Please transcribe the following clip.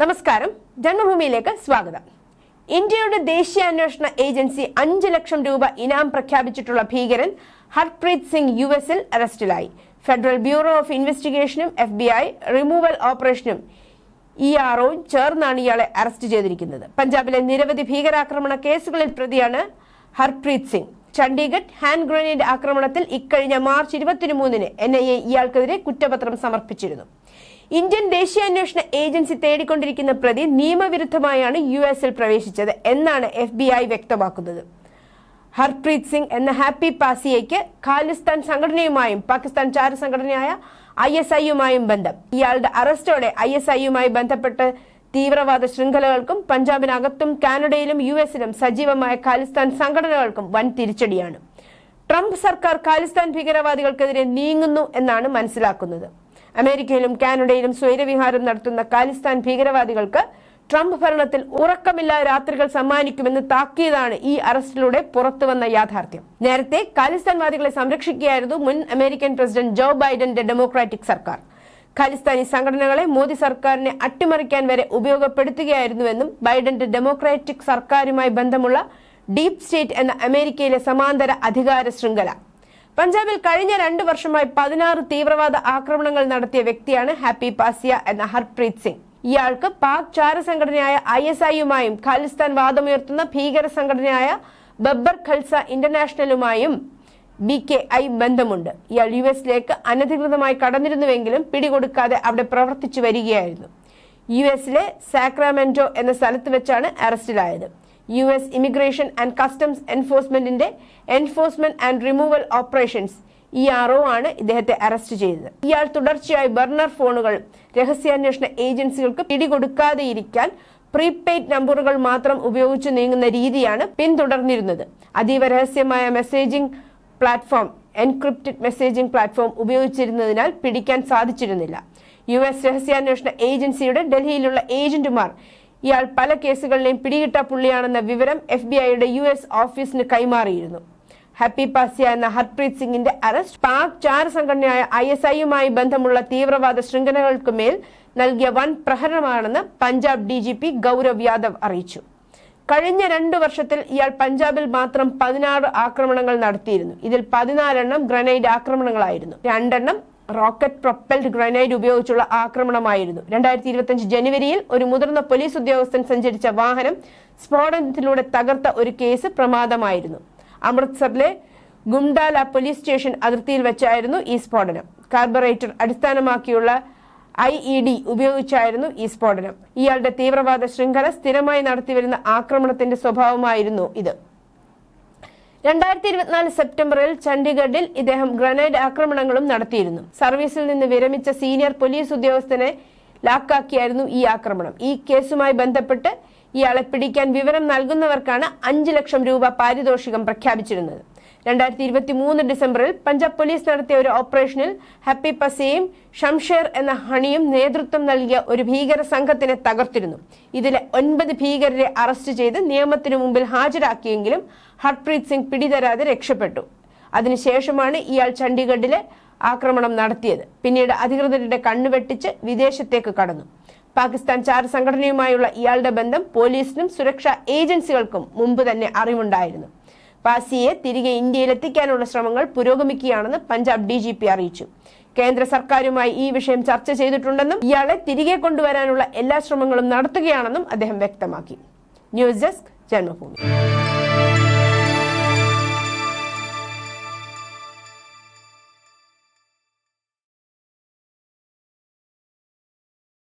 നമസ്കാരം. ജന്മഭൂമിയിലേക്ക് സ്വാഗതം. ഇന്ത്യയുടെ ദേശീയ അന്വേഷണ ഏജൻസി അഞ്ച് ലക്ഷം രൂപ ഇനാം പ്രഖ്യാപിച്ചിട്ടുള്ള ഭീകരൻ ഹർപ്രീത് സിംഗ് യു എസിൽ അറസ്റ്റിലായി. ഫെഡറൽ ബ്യൂറോ ഓഫ് ഇൻവെസ്റ്റിഗേഷനും എഫ് ബി ഐ റിമൂവൽ ഓപ്പറേഷനും ഇ ആർ ചേർന്നാണ് ഇയാളെ അറസ്റ്റ് ചെയ്തിരിക്കുന്നത്. പഞ്ചാബിലെ നിരവധി ഭീകരാക്രമണ കേസുകളിൽ പ്രതിയാണ് ഹർപ്രീത് സിംഗ്. ചണ്ഡീഗഡ് ഹാൻഡ് ഗ്രനേഡ് ആക്രമണത്തിൽ ഇക്കഴിഞ്ഞ മാർച്ച് ഇരുപത്തിമൂന്നിന് എൻ ഐ എ ഇയാൾക്കെതിരെ കുറ്റപത്രം സമർപ്പിച്ചിരുന്നു. ഇന്ത്യൻ ദേശീയ അന്വേഷണ ഏജൻസി തേടിക്കൊണ്ടിരിക്കുന്ന പ്രതി നിയമവിരുദ്ധമായാണ് യു എസിൽ പ്രവേശിച്ചത് എന്നാണ് എഫ് ബി ഐ വ്യക്തമാക്കുന്നത്. ഹർപ്രീത് സിംഗ് എന്ന ഹാപ്പി പാസിയയ്ക്ക് ഖാലിസ്ഥാൻ സംഘടനയുമായും പാകിസ്ഥാൻ ചാര സംഘടനയായ ഐ എസ് ഐയുമായും ബന്ധം. ഇയാളുടെ അറസ്റ്റോടെ ഐ എസ് ഐയുമായി ബന്ധപ്പെട്ട് തീവ്രവാദ ശൃംഖലകൾക്കും പഞ്ചാബിനകത്തും കാനഡയിലും യു എസിലും സജീവമായ ഖാലിസ്ഥാൻ സംഘടനകൾക്കും വൻ തിരിച്ചടിയാണ്. ട്രംപ് സർക്കാർ ഖാലിസ്ഥാൻ ഭീകരവാദികൾക്കെതിരെ നീങ്ങുന്നു എന്നാണ് മനസ്സിലാക്കുന്നത്. അമേരിക്കയിലും കാനഡയിലും സ്വൈരവിഹാരം നടത്തുന്ന കാലിസ്ഥാൻ ഭീകരവാദികൾക്ക് ട്രംപ് ഭരണത്തിൽ ഉറക്കമില്ലാ രാത്രികൾ സമ്മാനിക്കുമെന്ന് താക്കിയതാണ് ഈ അറസ്റ്റിലൂടെ പുറത്തുവന്ന യാഥാർത്ഥ്യം. നേരത്തെ ഖാലിസ്ഥാൻവാദികളെ സംരക്ഷിക്കുകയായിരുന്നു മുൻ അമേരിക്കൻ പ്രസിഡന്റ് ജോ ബൈഡന്റെ ഡെമോക്രാറ്റിക് സർക്കാർ. ഖാലിസ്ഥാനി സംഘടനകളെ മോദി സർക്കാരിനെ അട്ടിമറിക്കാൻ വരെ ഉപയോഗപ്പെടുത്തുകയായിരുന്നുവെന്നും ബൈഡന്റെ ഡെമോക്രാറ്റിക് സർക്കാരുമായി ബന്ധമുള്ള ഡീപ് സ്റ്റേറ്റ് എന്ന അമേരിക്കയിലെ സമാന്തര അധികാര ശൃംഖല പഞ്ചാബിൽ കഴിഞ്ഞ രണ്ടു വർഷമായി പതിനാറ് തീവ്രവാദ ആക്രമണങ്ങൾ നടത്തിയ വ്യക്തിയാണ് ഹാപ്പി പാസിയ എന്ന ഹർപ്രീത് സിംഗ്. ഇയാൾക്ക് പാക് ചാര സംഘടനയായ ഐ എസ് ഐയുമായും ഖാലിസ്ഥാൻ വാദമുയർത്തുന്ന ഭീകര സംഘടനയായ ബബ്ബർ ഖൽസ ഇന്റർനാഷണലുമായും ബി കെ ഐ ബന്ധമുണ്ട്. ഇയാൾ യു എസിലേക്ക് അനധികൃതമായി കടന്നിരുന്നുവെങ്കിലും പിടികൊടുക്കാതെ അവിടെ പ്രവർത്തിച്ചു വരികയായിരുന്നു. യു എസിലെ സാക്രാമെന്റോ എന്ന സ്ഥലത്ത് വെച്ചാണ് അറസ്റ്റിലായത്. U S immigration and customs എൻഫോഴ്സ്മെന്റിന്റെ enforcement and removal operations E R O ആണ് ഇദ്ദേഹത്തെ അറസ്റ്റ് ചെയ്തത്. ഇയാൾ തുടർച്ചയായി ബർണർ ഫോണുകൾ രഹസ്യാന്വേഷണ ഏജൻസികൾക്ക് പിടികൊടുക്കാതെയിരിക്കാൻ പ്രീപെയ്ഡ് നമ്പറുകൾ മാത്രം ഉപയോഗിച്ച് നീങ്ങുന്ന രീതിയാണ് പിന്തുടർന്നിരുന്നത്. അതീവ രഹസ്യമായ messaging platform encrypted messaging platform ഉപയോഗിച്ചിരുന്നതിനാൽ പിടിക്കാൻ സാധിച്ചിരുന്നില്ല. യു എസ് രഹസ്യാന്വേഷണ ഏജൻസിയുടെ ഡൽഹിയിലുള്ള ഏജന്റുമാർ ഇയാൾ പല കേസുകളിലെയും പിടികിട്ട പുള്ളിയാണെന്ന വിവരം എഫ് ബി ഐയുടെ യു എസ് ഓഫീസിന് കൈമാറിയിരുന്നു. ഹാപ്പി പാസിയ എന്ന ഹർപ്രീത് സിംഗിന്റെ അറസ്റ്റ് പാക് ചാര സംഘടനയായ ഐ എസ് ഐയുമായി ബന്ധമുള്ള തീവ്രവാദ ശൃംഖലകൾക്ക് മേൽ നൽകിയ വൻ പ്രഹരമാണെന്ന് Punjab D G P Gaurav Yadav അറിയിച്ചു. കഴിഞ്ഞ രണ്ടു വർഷത്തിൽ ഇയാൾ പഞ്ചാബിൽ മാത്രം പതിനാറ് ആക്രമണങ്ങൾ നടത്തിയിരുന്നു. ഇതിൽ പതിനാലെണ്ണം ഗ്രനൈഡ് ആക്രമണങ്ങളായിരുന്നു. രണ്ടെണ്ണം റോക്കറ്റ് പ്രൊപ്പൽഡ് ഗ്രനൈഡ് ഉപയോഗിച്ചുള്ള ആക്രമണമായിരുന്നു. രണ്ടായിരത്തി ഇരുപത്തിയഞ്ച് ജനുവരിയിൽ ഒരു മുതിർന്ന പോലീസ് ഉദ്യോഗസ്ഥൻ സഞ്ചരിച്ച വാഹനം സ്ഫോടനത്തിലൂടെ തകർത്ത ഒരു കേസ് പ്രമാദമായിരുന്നു. അമൃത്സറിലെ ഗുംഡാല പോലീസ് സ്റ്റേഷൻ അതിർത്തിയിൽ വെച്ചായിരുന്നു ഈ സ്ഫോടനം. കാർബറേറ്റർ അടിസ്ഥാനമാക്കിയുള്ള ഐ ഇ ഡി ഉപയോഗിച്ചായിരുന്നു ഈ സ്ഫോടനം. ഇയാളുടെ തീവ്രവാദ ശൃംഖല സ്ഥിരമായി നടത്തിവരുന്ന ആക്രമണത്തിന്റെ സ്വഭാവമായിരുന്നു ഇത്. രണ്ടായിരത്തി ഇരുപത്തിനാല് സെപ്റ്റംബറിൽ ചണ്ഡീഗഡിൽ ഇദ്ദേഹം ഗ്രനേഡ് ആക്രമണങ്ങളും നടത്തിയിരുന്നു. സർവീസിൽ നിന്ന് വിരമിച്ച സീനിയർ പോലീസ് ഉദ്യോഗസ്ഥനെ ലാക്കാക്കിയായിരുന്നു ഈ ആക്രമണം. ഈ കേസുമായി ബന്ധപ്പെട്ട് ഇയാളെ പിടിക്കാൻ വിവരം നൽകുന്നവർക്കാണ് അഞ്ചു ലക്ഷം രൂപ പാരിതോഷികം പ്രഖ്യാപിച്ചിരുന്നത്. രണ്ടായിരത്തി ഇരുപത്തി മൂന്ന് ഡിസംബറിൽ പഞ്ചാബ് പോലീസ് നടത്തിയ ഒരു ഓപ്പറേഷനിൽ ഹാപ്പി പസയും ഷംഷേർ എന്ന ഹണിയും നേതൃത്വം നൽകിയ ഒരു ഭീകര സംഘത്തിനെ തകർത്തിരുന്നു. ഇതിലെ ഒൻപത് ഭീകരരെ അറസ്റ്റ് ചെയ്ത് നിയമത്തിനു മുമ്പിൽ ഹാജരാക്കിയെങ്കിലും ഹർപ്രീത് സിംഗ് പിടിതരാതെ രക്ഷപ്പെട്ടു. അതിനുശേഷമാണ് ഇയാൾ ചണ്ഡീഗഡിലെ ആക്രമണം നടത്തിയത്. പിന്നീട് അധികൃതരുടെ കണ്ണുവെട്ടിച്ച് വിദേശത്തേക്ക് കടന്നു. പാകിസ്ഥാൻ ചാര സംഘടനയുമായുള്ള ഇയാളുടെ ബന്ധം പോലീസിനും സുരക്ഷാ ഏജൻസികൾക്കും മുമ്പ് തന്നെ അറിവുണ്ടായിരുന്നു. പാസിയെ തിരികെ ഇന്ത്യയിലെത്തിക്കാനുള്ള ശ്രമങ്ങൾ പുരോഗമിക്കുകയാണെന്ന് പഞ്ചാബ് ഡി ജി പി അറിയിച്ചു. കേന്ദ്ര സർക്കാരുമായി ഈ വിഷയം ചർച്ച ചെയ്തിട്ടുണ്ടെന്നും ഇയാളെ തിരികെ കൊണ്ടുവരാനുള്ള എല്ലാ ശ്രമങ്ങളും നടത്തുകയാണെന്നും അദ്ദേഹം വ്യക്തമാക്കി. News desk Janmabhumi.